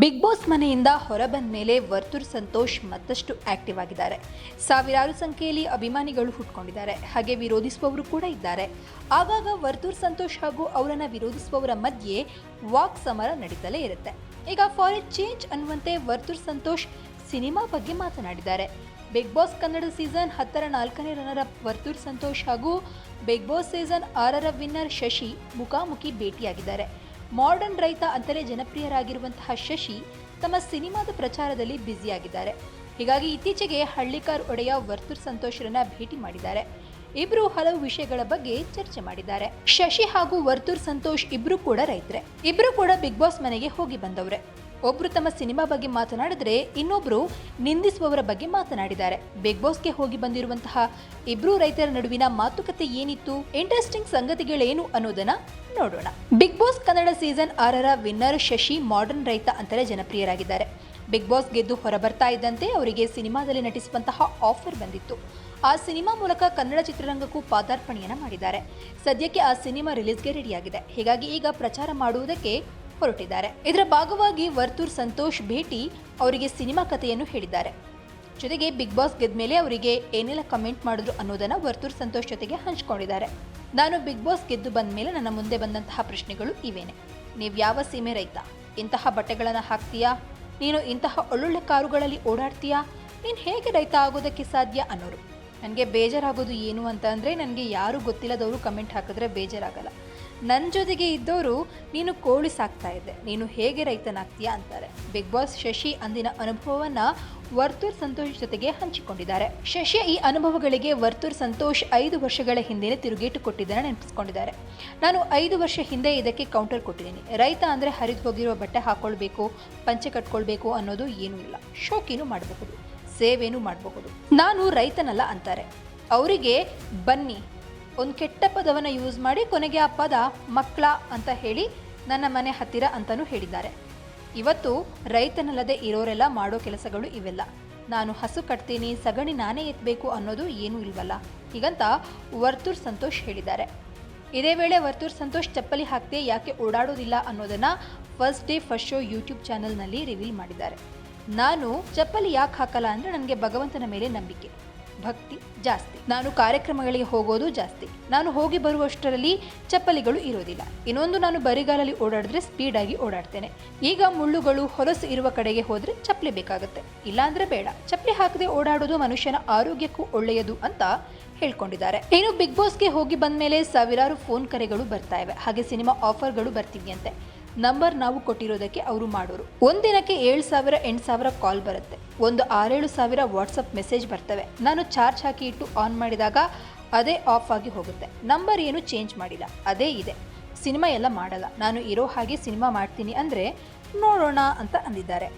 Big boss ಮನೆಯಿಂದ ಹೊರಬಂದ ಮೇಲೆ ವರ್ತೂರ್ ಸಂತೋಷ್ ಮತ್ತಷ್ಟು ಆಕ್ಟಿವ್ ಆಗಿದ್ದಾರೆ. ಸಾವಿರಾರು ಸಂಖ್ಯೆಯಲ್ಲಿ ಅಭಿಮಾನಿಗಳು ಹುಟ್ಕೊಂಡಿದ್ದಾರೆ. ಹಾಗೆ ವಿರೋಧಿಸುವವರು ಕೂಡ ಇದ್ದಾರೆ. ಆಗಾಗ ವರ್ತೂರ್ ಸಂತೋಷ್ ಹಾಗೂ ಅವರನ್ನು ವಿರೋಧಿಸುವವರ ಮಧ್ಯೆ ವಾಕ್ ಸಮರ ನಡೀತಲೇ ಇರುತ್ತೆ. ಈಗ ಫಾರ್ ಎ ಚೇಂಜ್ ಅನ್ನುವಂತೆ ವರ್ತೂರ್ ಸಂತೋಷ್ ಸಿನಿಮಾ ಬಗ್ಗೆ ಮಾತನಾಡಿದ್ದಾರೆ. ಬಿಗ್ ಬಾಸ್ ಕನ್ನಡ ಸೀಸನ್ ಹತ್ತರ ನಾಲ್ಕನೇ ರನ್ನರ್ ವರ್ತೂರ್ ಸಂತೋಷ್ ಹಾಗೂ ಬಿಗ್ ಬಾಸ್ ಸೀಸನ್ ಆರರ ವಿನ್ನರ್ ಶಶಿ ಮುಖಾಮುಖಿ ಭೇಟಿಯಾಗಿದ್ದಾರೆ. ಮಾಡರ್ನ್ ರೈತ ಅಂತಲೇ ಜನಪ್ರಿಯರಾಗಿರುವಂತಹ ಶಶಿ ತಮ್ಮ ಸಿನಿಮಾದ ಪ್ರಚಾರದಲ್ಲಿ ಬ್ಯುಸಿಯಾಗಿದ್ದಾರೆ. ಹೀಗಾಗಿ ಇತ್ತೀಚೆಗೆ ಹಳ್ಳಿಕಾರ್ ಒಡೆಯ ವರ್ತೂರ್ ಸಂತೋಷರನ್ನ ಭೇಟಿ ಮಾಡಿದ್ದಾರೆ. ಇಬ್ರು ಹಲವು ವಿಷಯಗಳ ಬಗ್ಗೆ ಚರ್ಚೆ ಮಾಡಿದ್ದಾರೆ. ಶಶಿ ಹಾಗೂ ವರ್ತೂರ್ ಸಂತೋಷ್ ಇಬ್ರು ಕೂಡ ರೈತರೆ. ಇಬ್ರು ಕೂಡ ಬಿಗ್ ಬಾಸ್ ಮನೆಗೆ ಹೋಗಿ ಬಂದವ್ರೆ. ಒಬ್ರು ತಮ್ಮ ಸಿನಿಮಾ ಬಗ್ಗೆ ಮಾತನಾಡಿದ್ರೆ ಇನ್ನೊಬ್ರು ನಿಂದಿಸುವವರ ಬಗ್ಗೆ ಮಾತನಾಡಿದ್ದಾರೆ. ಬಿಗ್ ಬಾಸ್ಗೆ ಹೋಗಿ ಬಂದಿರುವಂತಹ ಇಬ್ರು ರೈತರ ನಡುವಿನ ಮಾತುಕತೆ ಏನಿತ್ತು? ಇಂಟ್ರೆಸ್ಟಿಂಗ್ ಸಂಗತಿಗಳೇನು ಅನ್ನೋದನ್ನ ನೋಡೋಣ. ಬಿಗ್ ಬಾಸ್ ಕನ್ನಡ ಸೀಸನ್ ಆರರ ವಿನ್ನರ್ ಶಶಿ ಮಾಡರ್ನ್ ರೈತ ಅಂತಲೇ ಜನಪ್ರಿಯರಾಗಿದ್ದಾರೆ. ಬಿಗ್ ಬಾಸ್ ಗೆದ್ದು ಹೊರಬರ್ತಾ ಇದ್ದಂತೆ ಅವರಿಗೆ ಸಿನಿಮಾದಲ್ಲಿ ನಟಿಸುವಂತಹ ಆಫರ್ ಬಂದಿತ್ತು. ಆ ಸಿನಿಮಾ ಮೂಲಕ ಕನ್ನಡ ಚಿತ್ರರಂಗಕ್ಕೂ ಪಾದಾರ್ಪಣೆಯನ್ನು ಮಾಡಿದ್ದಾರೆ. ಸದ್ಯಕ್ಕೆ ಆ ಸಿನಿಮಾ ರಿಲೀಸ್ಗೆ ರೆಡಿಯಾಗಿದೆ ಹೀಗಾಗಿ ಈಗ ಪ್ರಚಾರ ಮಾಡುವುದಕ್ಕೆ ಹೊರಟಿದ್ದಾರೆ. ಇದರ ಭಾಗವಾಗಿ ವರ್ತೂರ್ ಸಂತೋಷ್ ಭೇಟಿ ಅವರಿಗೆ ಸಿನಿಮಾ ಕಥೆಯನ್ನು ಹೇಳಿದ್ದಾರೆ. ಜೊತೆಗೆ ಬಿಗ್ ಬಾಸ್ ಗೆದ್ಮೇಲೆ ಅವರಿಗೆ ಏನೆಲ್ಲ ಕಮೆಂಟ್ ಮಾಡಿದ್ರು ಅನ್ನೋದನ್ನ ವರ್ತೂರ್ ಸಂತೋಷ್ ಜೊತೆಗೆ ಹಂಚ್ಕೊಂಡಿದ್ದಾರೆ. ನಾನು ಬಿಗ್ ಬಾಸ್ ಗೆದ್ದು ಬಂದ ಮೇಲೆ ನನ್ನ ಮುಂದೆ ಬಂದಂತಹ ಪ್ರಶ್ನೆಗಳು ಇವೇನೆ. ನೀವು ಯಾವ ಸೀಮೆ ರೈತ? ಇಂತಹ ಬಟ್ಟೆಗಳನ್ನು ಹಾಕ್ತೀಯಾ? ನೀನು ಇಂತಹ ಒಳ್ಳೊಳ್ಳೆ ಕಾರುಗಳಲ್ಲಿ ಓಡಾಡ್ತೀಯಾ? ನೀನು ಹೇಗೆ ರೈತ ಆಗೋದಕ್ಕೆ ಸಾಧ್ಯ ಅನ್ನೋರು. ನನಗೆ ಬೇಜಾರಾಗೋದು ಏನು ಅಂತ ಅಂದರೆ, ನನಗೆ ಯಾರು ಗೊತ್ತಿಲ್ಲದವರು ಕಮೆಂಟ್ ಹಾಕಿದ್ರೆ ಬೇಜಾರಾಗಲ್ಲ. ನನ್ನ ಜೊತೆಗೆ ಇದ್ದವರು ನೀನು ಕೋಳಿ ಸಾಕ್ತಾ ಇದ್ದೆ. ನೀನು ಹೇಗೆ ರೈತನಾಗ್ತೀಯಾ ಅಂತಾರೆ. ಬಿಗ್ ಬಾಸ್ ಶಶಿ ಅಂದಿನ ಅನುಭವವನ್ನ ವರ್ತೂರ್ ಸಂತೋಷ್ ಜೊತೆಗೆ ಹಂಚಿಕೊಂಡಿದ್ದಾರೆ. ಶಶಿ ಈ ಅನುಭವಗಳಿಗೆ ವರ್ತೂರ್ ಸಂತೋಷ್ ಐದು ವರ್ಷಗಳ ಹಿಂದೆನೇ ತಿರುಗೇಟು ಕೊಟ್ಟಿದ್ದನ್ನು ನೆನಪಿಸ್ಕೊಂಡಿದ್ದಾರೆ. ನಾನು ಐದು ವರ್ಷ ಹಿಂದೆ ಇದಕ್ಕೆ ಕೌಂಟರ್ ಕೊಟ್ಟಿದ್ದೀನಿ. ರೈತ ಅಂದರೆ ಹರಿದು ಹೋಗಿರೋ ಬಟ್ಟೆ ಹಾಕೊಳ್ಬೇಕು, ಪಂಚೆ ಕಟ್ಕೊಳ್ಬೇಕು ಅನ್ನೋದು ಏನೂ ಇಲ್ಲ. ಶೋಕಿನೂ ಮಾಡಬಹುದು. ಸೇವೆನೂ ಮಾಡಬಹುದು. ನಾನು ರೈತನಲ್ಲ ಅಂತಾರೆ. ಅವರಿಗೆ ಬನ್ನಿ ಒಂದು ಕೆಟ್ಟ ಪದವನ್ನು ಯೂಸ್ ಮಾಡಿ ಕೊನೆಗೆ ಆ ಪದ ಮಕ್ಕಳ ಅಂತ ಹೇಳಿ ನನ್ನ ಮನೆ ಹತ್ತಿರ ಅಂತಲೂ ಹೇಳಿದ್ದಾರೆ. ಇವತ್ತು ರೈತನಲ್ಲದೆ ಇರೋರೆಲ್ಲ ಮಾಡೋ ಕೆಲಸಗಳು ಇವೆಲ್ಲ. ನಾನು ಹಸು ಕಟ್ತೀನಿ, ಸಗಣಿ ನಾನೇ ಎತ್ತಬೇಕು ಅನ್ನೋದು ಏನೂ ಇಲ್ವಲ್ಲ. ಹೀಗಂತ ವರ್ತೂರ್ ಸಂತೋಷ್ ಹೇಳಿದ್ದಾರೆ. ಇದೇ ವೇಳೆ ವರ್ತೂರ್ ಸಂತೋಷ್ ಚಪ್ಪಲಿ ಹಾಕದೆ ಯಾಕೆ ಓಡಾಡೋದಿಲ್ಲ ಅನ್ನೋದನ್ನು first day first show YouTube ಚಾನಲ್ನಲ್ಲಿ ರಿವೀಲ್ ಮಾಡಿದ್ದಾರೆ. ನಾನು ಚಪ್ಪಲಿ ಯಾಕೆ ಹಾಕಲ್ಲ ಅಂದರೆ ನನಗೆ ಭಗವಂತನ ಮೇಲೆ ನಂಬಿಕೆ. ಭಕ್ತಿ ಜಾಸ್ತಿ. ನಾನು ಕಾರ್ಯಕ್ರಮಗಳಿಗೆ ಹೋಗೋದು ಜಾಸ್ತಿ. ನಾನು ಹೋಗಿ ಬರುವಷ್ಟರಲ್ಲಿ ಚಪ್ಪಲಿಗಳು ಇರೋದಿಲ್ಲ. ಇನ್ನೊಂದು ನಾನು ಬರಿಗಾಲಲ್ಲಿ ಓಡಾಡಿದ್ರೆ ಸ್ಪೀಡಾಗಿ ಓಡಾಡ್ತೇನೆ. ಈಗ ಮುಳ್ಳುಗಳು ಹೊಲಸು ಇರುವ ಕಡೆಗೆ ಹೋದರೆ ಚಪ್ಪಲಿ ಬೇಕಾಗುತ್ತೆ. ಇಲ್ಲಾಂದ್ರೆ ಬೇಡ. ಚಪ್ಪಲಿ ಹಾಕದೆ ಓಡಾಡೋದು ಮನುಷ್ಯನ ಆರೋಗ್ಯಕ್ಕೂ ಒಳ್ಳೆಯದು ಅಂತ ಹೇಳ್ಕೊಂಡಿದ್ದಾರೆ. ಇನ್ನು ಬಿಗ್ ಬಾಸ್ಗೆ ಹೋಗಿ ಬಂದ ಮೇಲೆ ಸಾವಿರಾರು ಫೋನ್ ಕರೆಗಳು ಬರ್ತಾ ಇವೆ. ಹಾಗೆ ಸಿನಿಮಾ ಆಫರ್ಗಳು ಬರ್ತಿದೆಯಂತೆ. ನಂಬರ್ ನಾವು ಕೊಟ್ಟಿರೋದಕ್ಕೆ ಅವರು ಮಾಡೋರು. ಒಂದಿನಕ್ಕೆ ಏಳು ಸಾವಿರ, ಎಂಟು ಸಾವಿರ ಕಾಲ್ ಬರುತ್ತೆ. ಒಂದು ಆರೇಳು ಸಾವಿರ ವಾಟ್ಸಪ್ ಮೆಸೇಜ್ ಬರ್ತವೆ. ನಾನು ಚಾರ್ಜ್ ಹಾಕಿ ಇಟ್ಟು ಆನ್ ಮಾಡಿದಾಗ ಅದೇ ಆಫ್ ಆಗಿ ಹೋಗುತ್ತೆ. ನಂಬರ್ ಏನು ಚೇಂಜ್ ಮಾಡಿಲ್ಲ. ಅದೇ ಇದೆ. ಸಿನಿಮಾ ಎಲ್ಲ ಮಾಡಲ್ಲ. ನಾನು ಇರೋ ಹಾಗೆ ಸಿನಿಮಾ ಮಾಡ್ತೀನಿ ಅಂದರೆ ನೋಡೋಣ ಅಂತ ಅಂದಿದ್ದಾರೆ.